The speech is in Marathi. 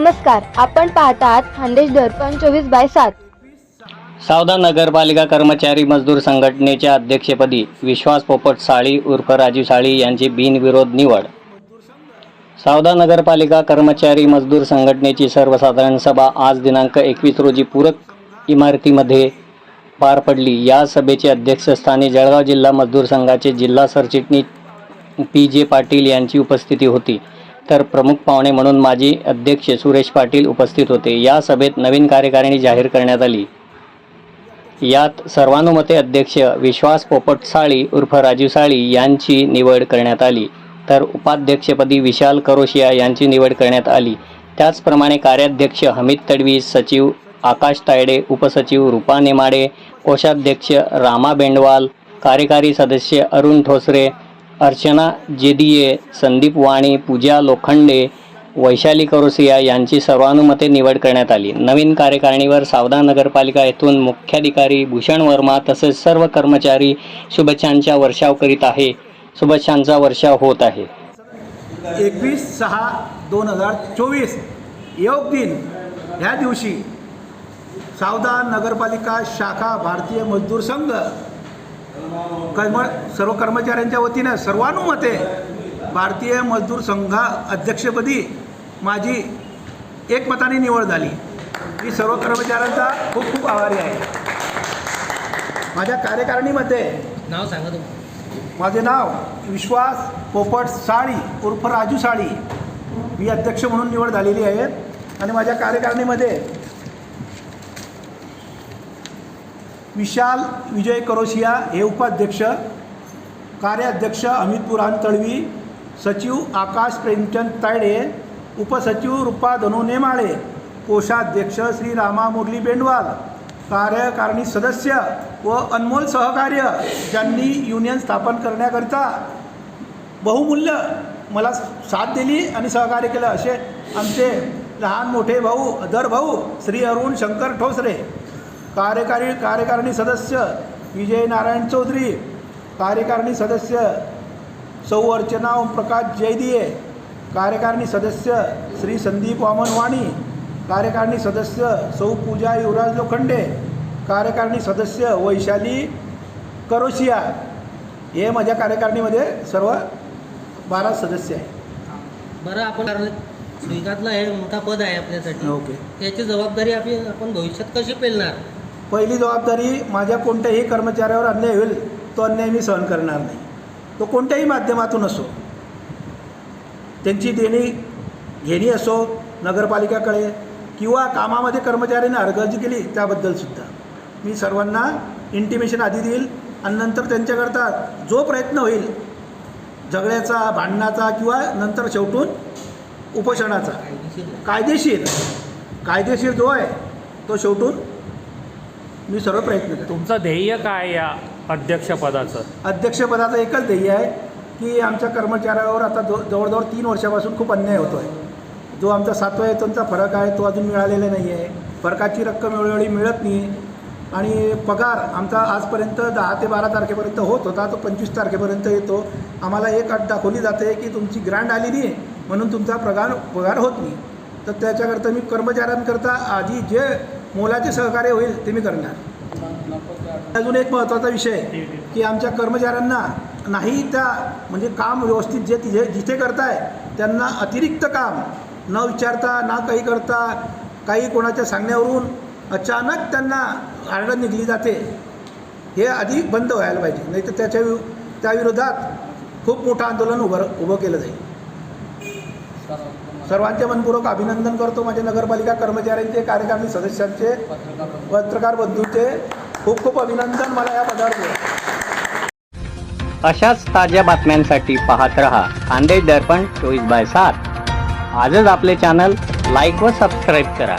नमस्कार आपण पाहतात खानदेश दर्पण चोवीस बाय सात. सावदा नगरपालिका कर्मचारी मजदूर संघटनेच्या अध्यक्षपदी विश्वास पोपट साळी उर्फ राजू साळी यांची बिनविरोध निवड. सावदा नगरपालिका कर्मचारी मजदूर संघटनेची सर्वसाधारण सभा आज दिनांक एकवीस रोजी पूरक इमारतीमध्ये पार पडली. या सभेचे अध्यक्षस्थानी जळगाव जिल्हा मजदूर संघाचे जिल्हा सरचिटणीस पी जे पाटील यांची उपस्थिती होती. तर प्रमुख पाहुणे म्हणून माजी अध्यक्ष सुरेश पाटील उपस्थित होते. या सभेत नवीन कार्यकारिणी जाहीर करण्यात आली. यात सर्वानुमते अध्यक्ष विश्वास पोपट साळी उर्फ राजू साळी यांची निवड करण्यात आली. तर उपाध्यक्षपदी विशाल करोशिया यांची निवड करण्यात आली. त्याचप्रमाणे कार्याध्यक्ष हमीद तडवी सचिव आकाश तायडे उपसचिव रुपा नेमाडे कोषाध्यक्ष रामा बेंडवाल कार्यकारी सदस्य अरुण ठोसरे अर्चना जेदिये संदीप वाणी पूजा लोखंडे वैशाली करोसिया यांची सर्वानुमते निवड करण्यात आली. नवीन कार्यकारिणीवर सावदा नगरपालिका येथून मुख्याधिकारी भूषण वर्मा तसेच सर्व कर्मचारी शुभेच्छांचा वर्षाव करीत आहे. शुभेच्छांचा वर्षाव होत आहे. एकवीस सहा दोन हजार चोवीस योग दिन ह्या दिवशी सावदा नगरपालिका शाखा भारतीय मजदूर संघ कर्म सर्व कर्मचाऱ्यांच्या वतीनं सर्वानुमते भारतीय मजदूर संघा अध्यक्षपदी माझी एकमताने निवड झाली. मी सर्व कर्मचाऱ्यांचा खूप खूप आभारी आहे. माझ्या कार्यकारिणीमध्ये नाव सांगा तुम्ही माझे नाव विश्वास पोपट साळी उर्फ राजू साळी. मी अध्यक्ष म्हणून निवड झालेली आहे. आणि माझ्या कार्यकारिणीमध्ये विशाल विजय करोशिया हे उपाध्यक्ष कार्याध्यक्ष अमित पुराण तळवी सचिव आकाश प्रेमचंद तायडे उपसचिव रूपा धनु नेमाळे कोषाध्यक्ष श्री रामा मुरली बेंडवाल कार्यकारिणी सदस्य व अनमोल सहकार्य ज्यांनी युनियन स्थापन करण्याकरिता बहुमूल्य मला साथ दिली आणि सहकार्य केलं. असे आमचे लहान मोठे भाऊ दर भाऊ श्री अरुण शंकर ठोसरे कार्यकारी कार्यकारिणी सदस्य विजय नारायण चौधरी कार्यकारिणी सदस्य सौ अर्चना ओमप्रकाश जयदिये कार्यकारिणी सदस्य श्री संदीप वामन वाणी कार्यकारिणी सदस्य सौ पूजा युवराज लोखंडे कार्यकारिणी सदस्य वैशाली करोशिया. हे माझ्या कार्यकारिणीमध्ये सर्व बारा सदस्य आहे बरं आपण कारण स्वीकारातलं हे मोठा पद आहे आपल्यासाठी. ओके. याची जबाबदारी आपली आपण भविष्यात कशी पेलणार? पहिली जबाबदारी माझ्या कोणत्याही कर्मचाऱ्यावर अन्याय होईल तो अन्याय मी सहन करणार नाही. तो कोणत्याही माध्यमातून असो. त्यांची देणी घेणी असो नगरपालिकाकडे किंवा कामामध्ये कर्मचाऱ्यांनी हरगर्जी केली त्याबद्दलसुद्धा मी सर्वांना इंटिमेशन आधी देईल आणि नंतर त्यांच्याकरता जो प्रयत्न होईल झगड्याचा भांडणाचा किंवा नंतर शेवटून उपोषणाचा. कायदेशीर. कायदेशीर जो आहे तो शेवटून मी सर्व प्रयत्न करतो. तुमचं ध्येय काय या अध्यक्षपदाचं? अध्यक्षपदाचं एकच ध्येय आहे की आमच्या कर्मचाऱ्यावर आता जो जवळजवळ तीन वर्षापासून खूप अन्याय होतो आहे जो आमचा सातवा वेतनचा फरक आहे तो अजून मिळालेला नाही आहे फरकाची रक्कम वेळोवेळी मिळत नाही आणि पगार आमचा आजपर्यंत दहा ते बारा तारखेपर्यंत होत होता तो पंचवीस तारखेपर्यंत येतो. आम्हाला एक अट दाखवली जाते की तुमची ग्रँड आली नाही म्हणून तुमचा पगार पगार होत नाही. तर त्याच्याकरता मी कर्मचाऱ्यांकरता आधी जे मोलाचे सहकार्य होईल ते मी करणार. अजून एक महत्त्वाचा विषय की आमच्या कर्मचाऱ्यांना नाही त्या म्हणजे काम व्यवस्थित जे तिथे जिथे करताय त्यांना अतिरिक्त काम न विचारता ना काही करता काही कोणाच्या सांगण्यावरून अचानक त्यांना आर्डर निघली जाते. हे आधी बंद व्हायला पाहिजे. नाही तर त्याच्या वि त्याविरोधात खूप मोठं आंदोलन उभं उभं केलं जाईल. सर्वांचे मनपूर्वक अभिनंदन करतो. माझे नगरपालिका कर्मचाऱ्यांचे कार्यकारिणी सदस्यांचे पत्रकार बंधूचे खूप खूप अभिनंदन मला या पदावर. अशाच ताज्या बातम्यांसाठी पाहत रहा खानदेश दर्पण चोवीस बाय सात. आजच आपले चॅनल लाईक व सबस्क्राईब करा.